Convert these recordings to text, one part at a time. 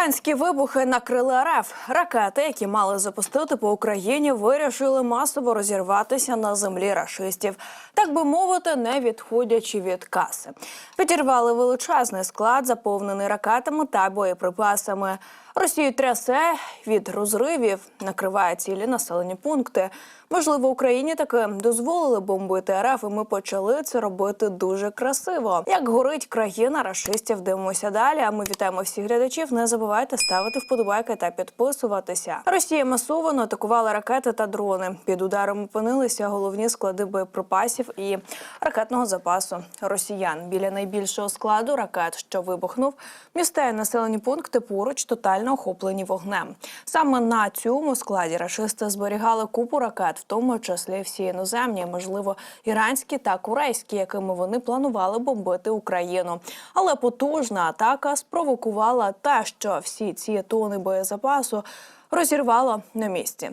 Луганські вибухи накрили РФ. Ракети, які мали запустити по Україні, вирішили масово розірватися на землі рашистів, так би мовити, не відходячи від каси. Підірвали величезний склад, заповнений ракетами та боєприпасами. Росію трясе від розривів, накриває цілі населені пункти. Можливо, Україні таки дозволили бомбити РФ, і ми почали це робити дуже красиво. Як горить країна рашистів, дивимося далі. А ми вітаємо всіх глядачів. Не забувайте ставити вподобайки та підписуватися. Росія масово атакувала ракети та дрони. Під ударом опинилися головні склади боєприпасів і ракетного запасу росіян. Біля найбільшого складу ракет, що вибухнув, міста населені пункти поруч тотально охоплені вогнем. Саме на цьому складі рашисти зберігали купу ракет, в тому числі всі іноземні, можливо, іранські та корейські, якими вони планували бомбити Україну. Але потужна атака спровокувала те, що всі ці тони боєзапасу розірвало на місці.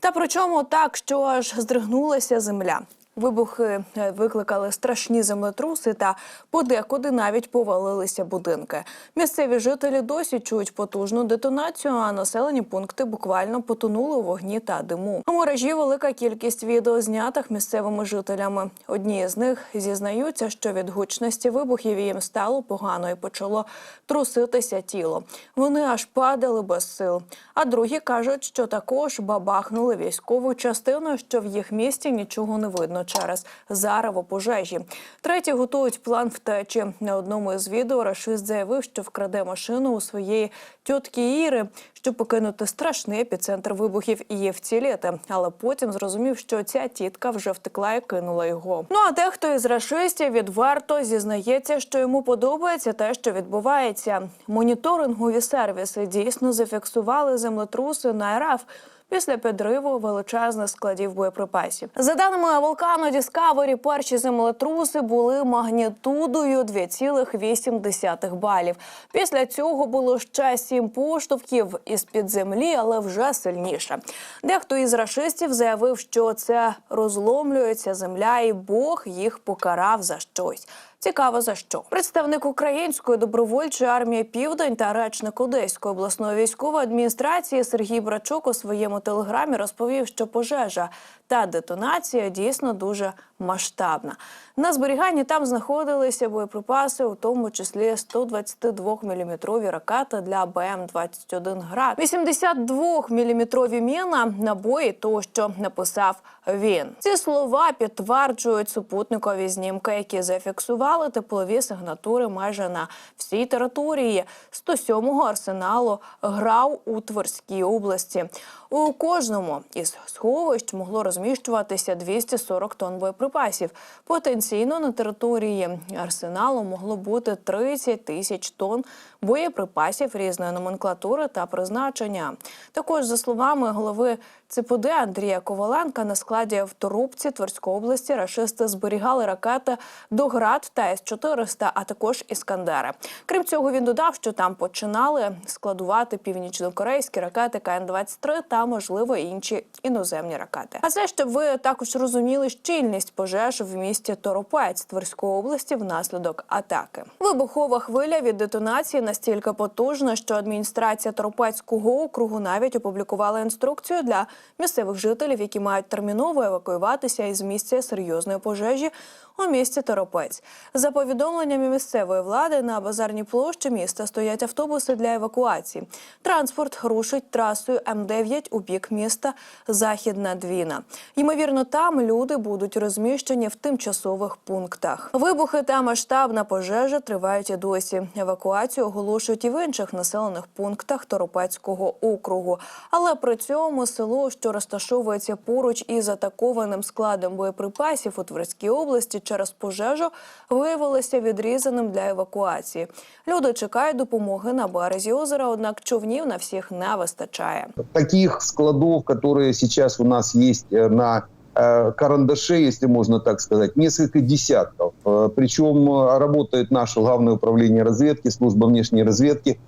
Та причому так, що аж здригнулася земля. Вибухи е, викликали страшні землетруси та подекуди навіть повалилися будинки. Місцеві жителі досі чують потужну детонацію, а населені пункти буквально потонули у вогні та диму. У мережі велика кількість відео знятих місцевими жителями. Одні з них зізнаються, що від гучності вибухів їм стало погано і почало труситися тіло. Вони аж падали без сил. А другі кажуть, що також бабахнули військову частину, що в їх місті нічого не видно через зарево пожежі. Треті готують план втечі. На одному із відео рашист заявив, що вкраде машину у своєї тітки Іри, щоб покинути страшний епіцентр вибухів і її вціліти. Але потім зрозумів, що ця тітка вже втекла і кинула його. Ну а дехто із рашистів відверто зізнається, що йому подобається те, що відбувається. Моніторингові сервіси дійсно зафіксували землетруси на РФ. Після підриву величезних складів боєприпасів за даними вулкану Діскавері, перші землетруси були магнітудою 2,8 балів. Після цього було ще сім поштовхів із під землі, але вже сильніше. Дехто із рашистів заявив, що це розломлюється земля, і Бог їх покарав за щось. Цікаво за що представник української добровольчої армії Південь та речник Одеської обласної військової адміністрації Сергій Брачук у своєму телеграмі розповів, що пожежа та детонація дійсно дуже масштабна. На зберіганні там знаходилися боєприпаси, у тому числі 122 мм ракети для БМ 21 град, 82 мм міна, набої тощо написав він. Ці слова підтверджують супутникові знімки, які зафіксували теплові сигнатури майже на всій території 107-го арсеналу грав у Тверській області. У кожному із сховищ могло розміщуватися 240 тонн боєприпасів. Потенційно на території арсеналу могло бути 30 тисяч тонн боєприпасів різної номенклатури та призначення. Також, за словами голови ЦПД Андрія Коваленка, на складі в Торубці Тверської області рашисти зберігали ракети до град та С-400, а також іскандери. Крім цього, він додав, що там починали складувати північнокорейські ракети КН-23 та, можливо, інші іноземні ракети. А це щоб ви також розуміли щільність пожеж в місті Торопець Тверської області внаслідок атаки. Вибухова хвиля від детонації настільки потужна, що адміністрація Торопецького округу навіть опублікувала інструкцію для місцевих жителів, які мають терміново евакуюватися із місця серйозної пожежі у місті Торопець. За повідомленнями місцевої влади на базарній площі міста стоять автобуси для евакуації. Транспорт рушить трасою М9 у бік міста Західна Двіна. Ймовірно, там люди будуть розміщені в тимчасових пунктах. Вибухи та масштабна пожежа тривають і досі. Евакуацію оголошують і в інших населених пунктах Торопецького округу. Але при цьому село, що розташовується поруч із атакованим складом боєприпасів у Тверській області через пожежу, виявилося відрізаним для евакуації. Люди чекають допомоги на березі озера, однак човнів на всіх не вистачає. таких складов, которые сейчас у нас есть э, на э, карандаше, если можно так сказать, несколько десятков. Э, Причем э, работает наше главное управление разведки, служба внешней разведки,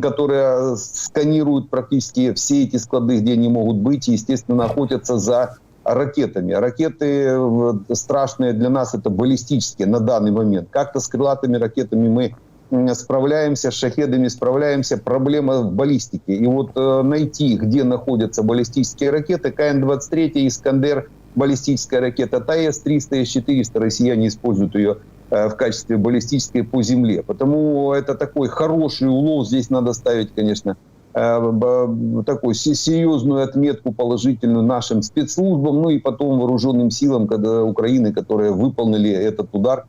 которая сканирует практически все эти склады, где они могут быть, и, естественно, охотятся за ракетами. Ракеты э, страшные для нас это баллистические на данный момент. Как-то с крылатыми ракетами мы справляемся, с шахедами справляемся, проблема в баллистике. И вот найти, где находятся баллистические ракеты, КН-23, Искандер, баллистическая ракета, та С-300, С-400, россияне используют ее э, в качестве баллистической по земле. Потому это такой хороший улов, здесь надо ставить, конечно, э, такую се- серьезную отметку положительную нашим спецслужбам, ну и потом вооруженным силам когда, Украины, которые выполнили этот удар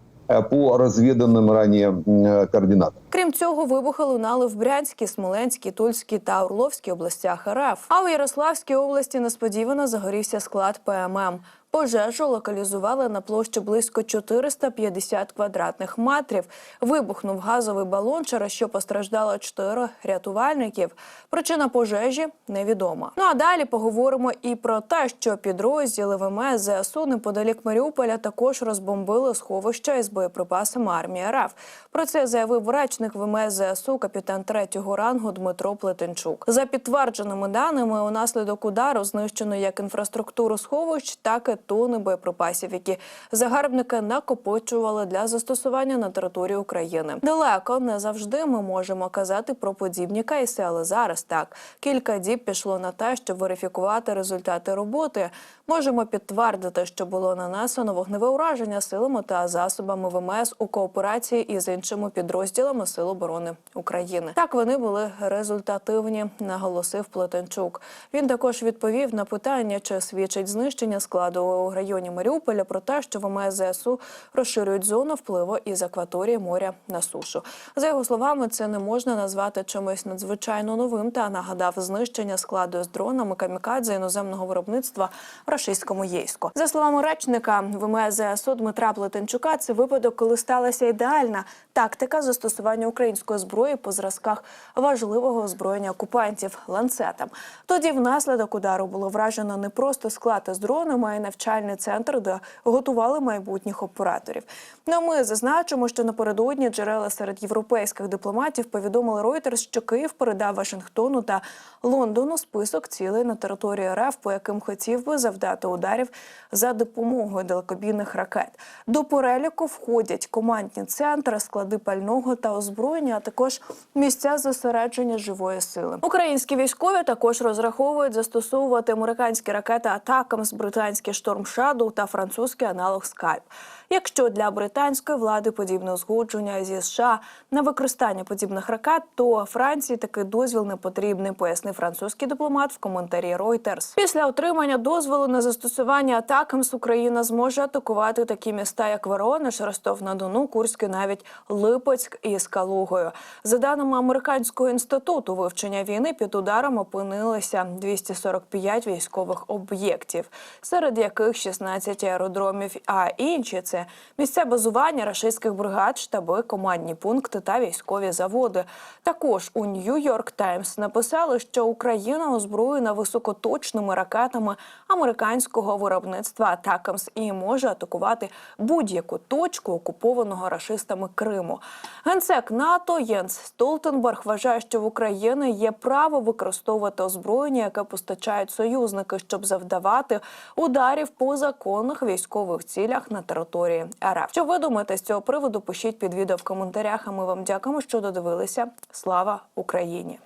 по розвіданим рані э, координатам. Крім цього, вибухи лунали в Брянській, Смоленській, Тульській та Орловській областях РФ. А у Ярославській області несподівано загорівся склад ПММ. Пожежу локалізували на площі близько 450 квадратних метрів. Вибухнув газовий балон, через що постраждало чотири рятувальників. Причина пожежі невідома. Ну а далі поговоримо і про те, що підрозділи ВМС ЗСУ неподалік Маріуполя також розбомбили сховища із боєприпасами армії РФ. Про це заявив речник ВМС ЗСУ капітан третього рангу Дмитро Плетенчук. За підтвердженими даними, унаслідок удару знищено як інфраструктуру сховищ, так і тони боєприпасів, які загарбники накопичували для застосування на території України. Далеко не завжди ми можемо казати про подібні кейси, але зараз так кілька діб пішло на те, щоб верифікувати результати роботи. Можемо підтвердити, що було нанесено вогневе ураження силами та засобами ВМС у кооперації із іншими підрозділами Сил оборони України. Так вони були результативні, наголосив Плетенчук. Він також відповів на питання, чи свідчить знищення складу у районі Маріуполя про те, що ВМС ЗСУ розширюють зону впливу із акваторії моря на сушу. За його словами, це не можна назвати чимось надзвичайно новим та нагадав знищення складу з дронами камікадзе іноземного виробництва в рашистському Єйську. За словами речника ВМС Дмитра Плетенчука, це випадок, коли сталася ідеальна тактика застосування української зброї по зразках важливого озброєння окупантів ланцетам. Тоді внаслідок удару було вражено не просто склад із дронами, а й навчальний центр, де готували майбутніх операторів. Ну, ми зазначимо, що напередодні джерела серед європейських дипломатів повідомили Reuters, що Київ передав Вашингтону та Лондону список цілей на території РФ, по яким хотів би завдати ударів за допомогою далекобійних ракет. До переліку входять командні центри, склади пального та озброєння, а також місця зосередження живої сили. Українські військові також розраховують застосовувати американські ракети атакам з британський шторм Shadow та французький аналог Скайп. Якщо для британської влади подібне узгодження зі США на використання подібних ракет, то Франції такий дозвіл не потрібний, пояснив французький дипломат в коментарі Reuters. Після отримання дозволу на застосування атакамс Україна зможе атакувати такі міста, як Воронеж, Ростов-на-Дону, Курськ і навіть Липецьк із Калугою. За даними американського інституту вивчення війни, під ударом опинилися 245 військових об'єктів, серед яких 16 аеродромів, а інші це місця базування рашистських бригад, штаби, командні пункти та військові заводи. Також у Нью-Йорк Таймс написали, що Україна озброєна високоточними ракетами американського виробництва Атакамс і може атакувати будь-яку точку окупованого рашистами Криму. Генсек НАТО Єнс Столтенберг вважає, що в Україні є право використовувати озброєння, яке постачають союзники, щоб завдавати ударів по законних військових цілях на території РФ. Що ви думаєте з цього приводу? Пишіть під відео в коментарях. А ми вам дякуємо, що додивилися. Слава Україні!